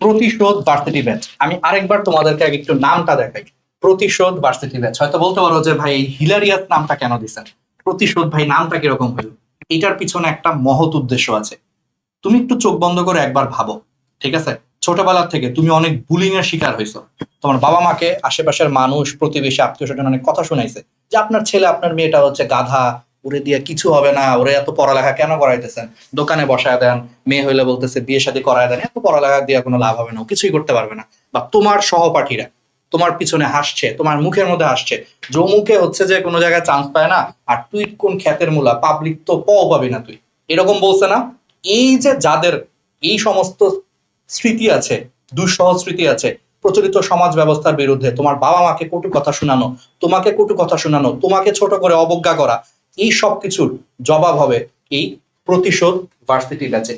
প্রতিশোধ varsity batch আমি আরেকবার তোমাদেরকে আগে একটু নামটা দেখাই। প্রতিশোধ ভার্সিটি ব্যাচ হয়তো বলতে পারো যে, ভাই হিলারিয়াস নামটা কেন দিছেন? প্রতিশোধ, ভাই, নামটা কীরকম হইল এটার পিছনে একটা মহৎ উদ্দেশ্য আছে। তুমি একটু চোখ বন্ধ করে একবার ভাবো, ঠিক আছে? ছোটবেলার থেকে তুমি অনেক বুলিং এর শিকার হয়েছো তোমার বাবা মাকে আশেপাশের মানুষ, প্রতিবেশী আত্মীয় স্বজন অনেক কথা শুনাইছে যে, আপনার ছেলে, আপনার মেয়েটা হচ্ছে গাধা ওরে দিয়ে কিছু হবে না, ওরে এত পড়ালেখা কেন করাইতেছেন? দোকানে বসায় দেন, মেয়ে হইলে বলতেছে, বিয়ে শাদী করায় দেন, এত পড়ালেখা দিয়ে কোনো লাভ হবে না কিছুই করতে পারবে না। বা তোমার সহপাঠীরা, তোমার পিছনে হাসছে, তোমার মুখের মধ্যে হাসছে যে মুখে হচ্ছে যে কোনো জায়গায় চান্স পায় না, আর তুই কোন খ্যাতের মূলা পাবলিক তো পও পাবি না তুই। এরকম বলছে না? এই যে যাদের এই সমস্ত স্মৃতি আছে, দুঃসহ স্মৃতি আছে, প্রচলিত সমাজ ব্যবস্থার বিরুদ্ধে তোমার বাবা মাকে কটু কথা শোনানো, তোমাকে কটু কথা শোনানো, তোমাকে ছোট করে অবজ্ঞা করা এই সব কিছুর জবাব হবে এই প্রতিশোধ ভার্সিটি ব্যাচে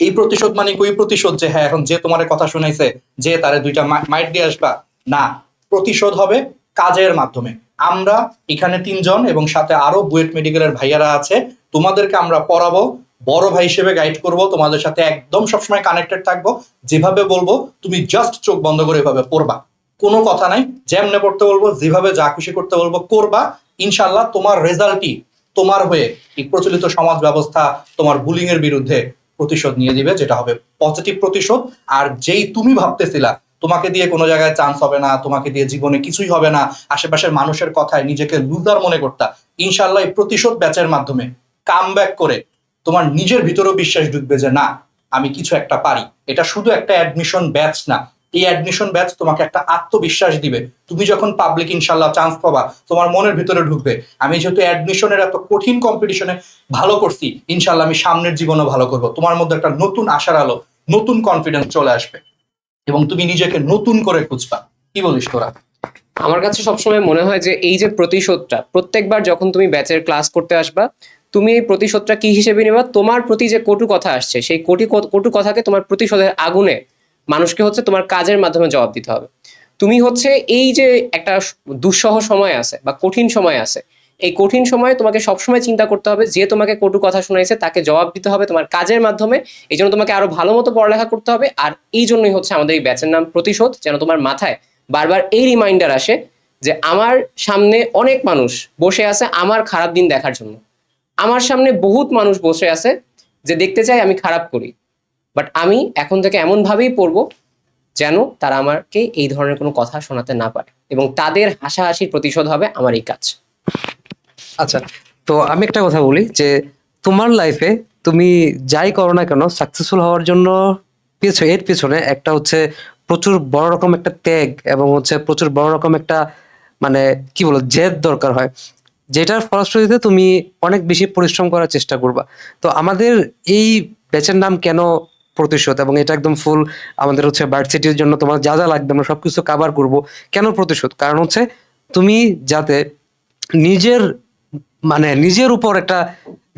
এই প্রতিশোধ মানে কি? ওই প্রতিশোধ যে হ্যাঁ এখন যে তোমার কথা শুনাইছে, যে তারে দুইটা মাইট দিয়ে আসবা। না, প্রতিশোধ হবে কাজের মাধ্যমে। আমরা এখানে তিনজন এবং সাথে আরও বুয়েট মেডিকেলের ভাইয়ারা আছে, তোমাদেরকে আমরা পড়াবো, বড় ভাই হিসেবে গাইড করব, তোমাদের সাথে একদম সবসময় কানেক্টেড থাকব। যেভাবে বলব, তুমি জাস্ট চোখ বন্ধ করে এভাবে পড়বা। কোনো কথা নাই, যেমনে পড়তে বলব, যেভাবে যা খুশি করতে বলব, করবা। ইনশাল্লাহ তোমার রেজাল্টই তোমার হয়ে এই প্রচলিত সমাজ ব্যবস্থা তোমার বুলিং এর বিরুদ্ধে প্রতিশোধ নিয়ে দিবে, যেটা হবে পজিটিভ প্রতিশোধ। আর যেই তুমি ভাবতেছিলা, তোমাকে দিয়ে কোনো জায়গায় চান্স হবে না, তোমাকে দিয়ে জীবনে কিছুই হবে না, আশেপাশের মানুষের কথায় নিজেকে লুজার মনে করতা ইনশাল্লাহ এই প্রতিশোধ ব্যাচের মাধ্যমে কাম করে তোমার নিজের ভিতরেও বিশ্বাস ঢুকবে যে, না, আমি কিছু একটা পারি। এটা শুধু একটা অ্যাডমিশন ব্যাচ না এই অ্যাডমিশন ব্যাচ তোমাকে একটা আত্মবিশ্বাস দিবে। তুমি যখন পাবলিক ইনশাল্লাহ চান্স পাবা, তোমার মনের ভিতরে ঢুকবে। আমি যেহেতু অ্যাডমিশনের এত কঠিন কম্পিটিশনে ভালো করছি ইনশাল্লাহ আমি সামনের জীবনও ভালো করব। তোমার মধ্যে একটা নতুন আশার আলো, নতুন কনফিডেন্স চলে আসবে। এবং তুমি নিজেকে নতুন করে খুঁজবা। কি বলিস তোরা? আমার কাছে সবসময় মনে হয় যে এই যে প্রতিশোধটা, প্রত্যেকবার যখন তুমি ব্যাচের ক্লাস করতে আসবা, তুমি এই প্রতিশোধটা কি হিসেবে নেবা? তোমার প্রতি যে কটু কথা আসছে, সেই কোটি কটু কথাকে তোমার প্রতিশোধের আগুনে মানুষকে হচ্ছে তোমার কাজের মাধ্যমে জবাব দিতে হবে। তুমি হচ্ছে এই যে একটা দুঃসহ সময় আছে বা কঠিন সময় আছে, এই কঠিন সময়ে তোমাকে সবসময় চিন্তা করতে হবে যে তোমাকে কটু কথা শোনাইছে তাকে জবাব দিতে হবে তোমার কাজের মাধ্যমে, এই জন্য তোমাকে আরও ভালো মতো পড়ালেখা করতে হবে আর এই জন্যই হচ্ছে আমাদের এই ব্যাচের নাম প্রতিশোধ, যেন তোমার মাথায় বারবার এই রিমাইন্ডার আসে যে আমার সামনে অনেক মানুষ বসে আছে আমার খারাপ দিন দেখার জন্য। আমার সামনে বহুত মানুষ বসে আছে যে দেখতে চাই আমি খারাপ করি। বাট আমি এখন থেকে এমনভাবেই পড়ব, যেন তারা আমাকে এই ধরনের কোনো কথা শোনাতে না পারে এবং তাদের হাসাহাসির প্রতিশোধ হবে আমার এই কাজ। আচ্ছা তো আমি একটা কথা বলি যে তোমার লাইফে তুমি যাই করো না কেন সাকসেসফুল হওয়ার জন্য পেছো এর পেছনে একটা হচ্ছে প্রচুর বড় রকম একটা ত্যাগ এবং হচ্ছে প্রচুর বড় রকম একটা মানে কি বলো জেদ দরকার হয়। যেটার ফলশ্রুতিতে তুমি অনেক বেশি পরিশ্রম করার চেষ্টা করবা। তো আমাদের এই ব্যাচের নাম কেন প্রতিশোধ এবং এটা একদম ফুল আমাদের হচ্ছে ভার্সিটির জন্য তোমার যা যা লাগবে আমরা সবকিছু কাভার করব। কেন প্রতিশোধ? কারণ হচ্ছে তুমি যাতে নিজের মানে নিজের উপর একটা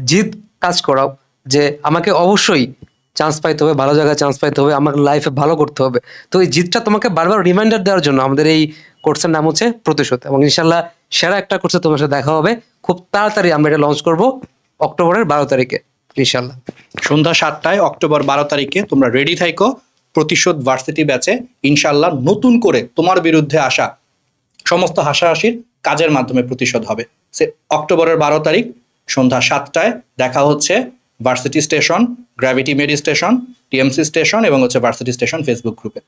জিদ কাজ করাও যে আমাকে অবশ্যই চান্স পাইতে হবে, ভালো জায়গায় চান্স পাইতে হবে, আমার লাইফে ভালো করতে হবে। তো এই জিতটা তোমাকে বারবার রিমাইন্ডার দেওয়ার জন্য আমাদের এই কোর্সের নাম হচ্ছে প্রতিশোধ এবং ইনশাল্লাহ সেরা একটা কোর্সে তোমার সাথে দেখা হবে। খুব তাড়াতাড়ি আমরা এটা লঞ্চ করব অক্টোবরের বারো তারিখে। ইনশাল্লাহ সন্ধ্যা সাতটায়, অক্টোবর বারো তারিখে তোমরা রেডি থাইকো। প্রতিশোধ ভার্সিটি ব্যাচে ইনশাল্লাহ নতুন করে তোমার বিরুদ্ধে আসা সমস্ত হাসাহাসির কাজের মাধ্যমে প্রতিশোধ হবে। সে অক্টোবরের বারো তারিখ সন্ধ্যা সাতটায় দেখা হচ্ছে varsity station gravity medi station TMC station এবং হচ্ছে ভার্সিটি স্টেশন ফেসবুক গ্রুপে